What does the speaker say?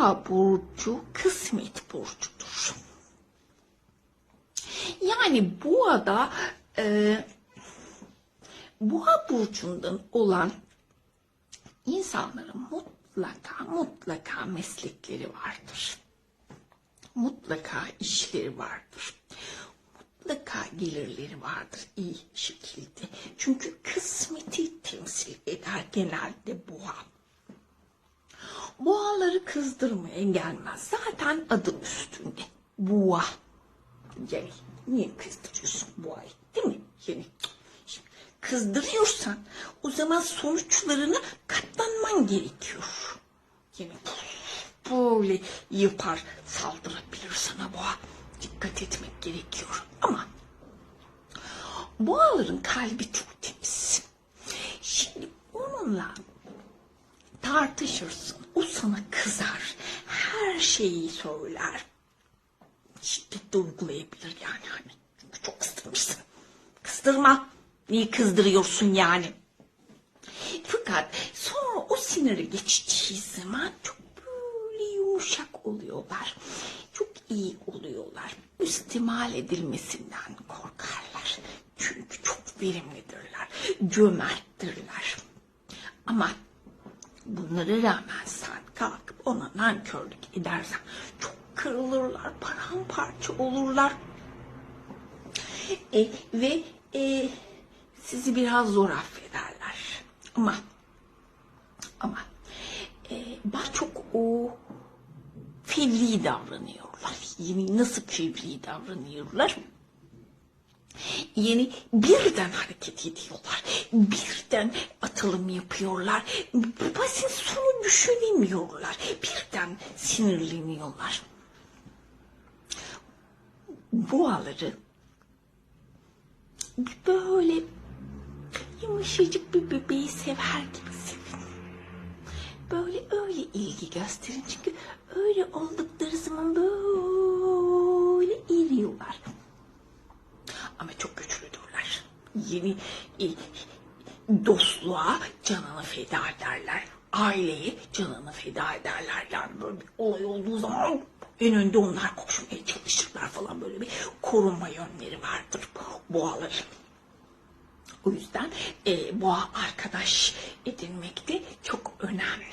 Boğa burcu kısmet burcudur. Yani boğada e, boğa burcundan olan insanların mutlaka mutlaka meslekleri vardır. Mutlaka işleri vardır. Mutlaka gelirleri vardır iyi şekilde. Çünkü kısmeti temsil eder genelde. Boğaları kızdırmaya gelmez. Zaten adı üstünde. Boğa. Yani niye kızdırıyorsun boğayı değil mi? Yani kızdırıyorsan o zaman sonuçlarına katlanman gerekiyor. Yani böyle yapar saldırabilir sana boğa. Dikkat etmek gerekiyor. Ama boğaların kalbi çok temiz. Şimdi onunla tartışırsın. O sana kızar. Her şeyi söyler. Şiddet de uygulayabilir yani. Hani çok kızdırmışsın. Kızdırma. Niye kızdırıyorsun yani? Fakat sonra o siniri geçtiği zaman çok böyle yumuşak oluyorlar. Çok iyi oluyorlar. İstimal edilmesinden korkarlar. Çünkü çok verimlidirler. Cömerttirler. Ama bunlara rağmen kalkıp ona nankörlük edersen çok kırılırlar, paramparça olurlar. E, ve e, sizi biraz zor affederler. Ama ama e, daha çok o fevri davranıyorlar. Yani nasıl fevri davranıyorlar? Yani birden hareket ediyorlar. Birden atılım yapıyorlar. Basit sonu düşünemiyorlar. Birden sinirleniyorlar. Boğaları böyle yumuşacık bir bebeği sever gibi sevin. Böyle öyle ilgi gösterin. Çünkü öyle oldukları zaman böyle eriyorlar. Ama çok güçlüdürler. Yeni e, dostluğa canını feda ederler. Aileye canını feda ederler. Yani böyle bir olay olduğu zaman en önde onlar koşmaya çalışırlar falan böyle bir korunma yönleri vardır boğaların. O yüzden e, boğa arkadaş edinmek de çok önemli.